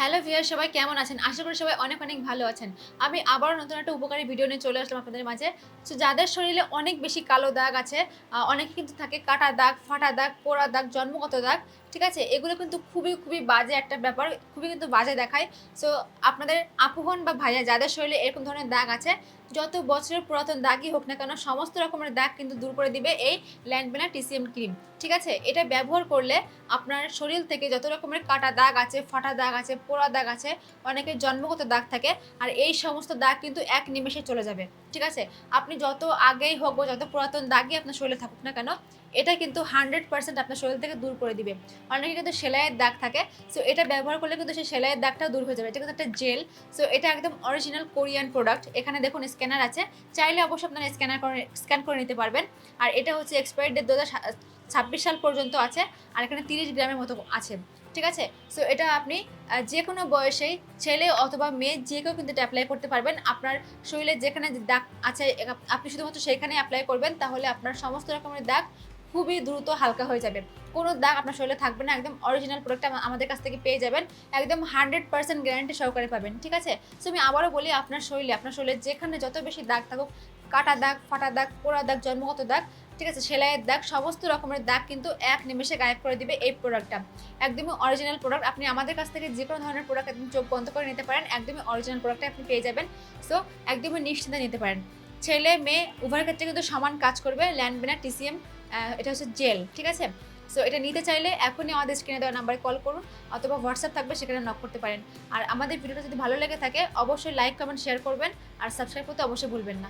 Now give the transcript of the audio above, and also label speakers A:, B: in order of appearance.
A: Hello ভিয়ার সবাই কেমন আছেন? আশা করি সবাই অনেক অনেক ভালো আছেন। আমি আবারও নতুন একটা উপকারী ভিডিও নিয়ে চলে আসলাম আপনাদের মাঝে। সো যাদের শরীরে অনেক বেশি কালো দাগ আছে অনেকে কিন্তু থাকে কাটা দাগ, ফাটা দাগ, পোড়া দাগ, জন্মগত দাগ, ঠিক আছে? এগুলো কিন্তু খুবই খুবই বাজে একটা ব্যাপার, খুবই কিন্তু বাজে দেখায়। সো আপনাদের আপু হন বা ভাইয়া, যাদের শরীরে এরকম ধরনের দাগ আছে, যত বছরের পুরাতন দাগই হোক না কেন, সমস্ত রকমের দাগ কিন্তু দূর করে দিবে এই ল্যান্ডবেনা টিসিএম ক্রিম ঠিক আছে? এটা ব্যবহার করলে আপনার শরীর থেকে যত রকমের কাটা দাগ আছে, ফাটা দাগ আছে পোড়া দাগ আছে, অনেকের জন্মগত দাগ থাকে, আর এই সমস্ত দাগ কিন্তু এক নিমেষে চলে যাবে, ঠিক আছে? আপনি যত আগেই হোক যত পুরাতন দাগই আপনার শরীরে থাকুক না কেন, এটা কিন্তু হান্ড্রেড পার্সেন্ট আপনার শরীর থেকে দূর করে দিবে। অনেকে কিন্তু সেলাইয়ের দাগ থাকে সো এটা ব্যবহার করলে কিন্তু সেই সেলাইয়ের দাগটাও দূর হয়ে যাবে। এটা কিন্তু একটা জেল সো এটা একদম অরিজিনাল কোরিয়ান প্রোডাক্ট এখানে দেখুন স্ক্যানার আছে, চাইলে অবশ্যই আপনারা স্ক্যানার করে স্ক্যান করে নিতে পারবেন। আর এটা হচ্ছে এক্সপায়ারি ডেট দু হাজার ছাব্বিশ সাল পর্যন্ত আছে, আর এখানে তিরিশ গ্রামের মতো আছে। ঠিক আছে? সো এটা আপনি যে কোনো বয়সেই ছেলে অথবা মেয়ে যে কেউ কিন্তু এটা অ্যাপ্লাই করতে পারবেন। আপনার শরীরে যেখানে দাগ আছে আপনি শুধুমাত্র সেইখানে অ্যাপ্লাই করবেন, তাহলে আপনার সমস্ত রকমের দাগ খুবই দ্রুত হালকা হয়ে যাবে। কোনো দাগ আপনার শরীরে থাকবে না, একদম অরিজিনাল প্রোডাক্ট আমাদের কাছ থেকে পেয়ে যাবেন। একদম হান্ড্রেড পার্সেন্ট গ্যারান্টি সহকারে পাবেন, ঠিক আছে? সো আমি আবারও বলি, আপনার শরীরে আপনার শরীরে যেখানে যত বেশি দাগ থাকুক, কাটা দাগ, ফাটা দাগ, পোড়া দাগ, জন্মগত দাগ, ঠিক আছে? সেলাইয়ের দাগ, সমস্ত রকমের দাগ কিন্তু এক নিমেষে গায়েব করে দিবে এই প্রোডাক্টটা একদমই অরিজিনাল প্রোডাক্ট আপনি আমাদের কাছ থেকে যে কোনো ধরনের প্রোডাক্ট একদম চোখ বন্ধ করে নিতে পারেন, একদমই অরিজিনাল প্রোডাক্টটা আপনি পেয়ে যাবেন। সো একদমই নিশ্চিন্তে নিতে পারেন। ছেলে, মেয়ে, উভয়ের ক্ষেত্রে কিন্তু সমান কাজ করবে ল্যান্ডবেনা টিসিএম এটা হচ্ছে জেল ঠিক আছে? সো এটা নিতে চাইলে এখনই আমাদের স্ক্রিনে দেওয়া নাম্বারে কল করুন, অথবা হোয়াটসঅ্যাপ থাকবে, সেখানে নক করতে পারেন। আর আমাদের ভিডিওটা যদি ভালো লেগে থাকে, অবশ্যই লাইক কমেন্ট শেয়ার করবেন, আর সাবস্ক্রাইব করতে অবশ্যই ভুলবেন না।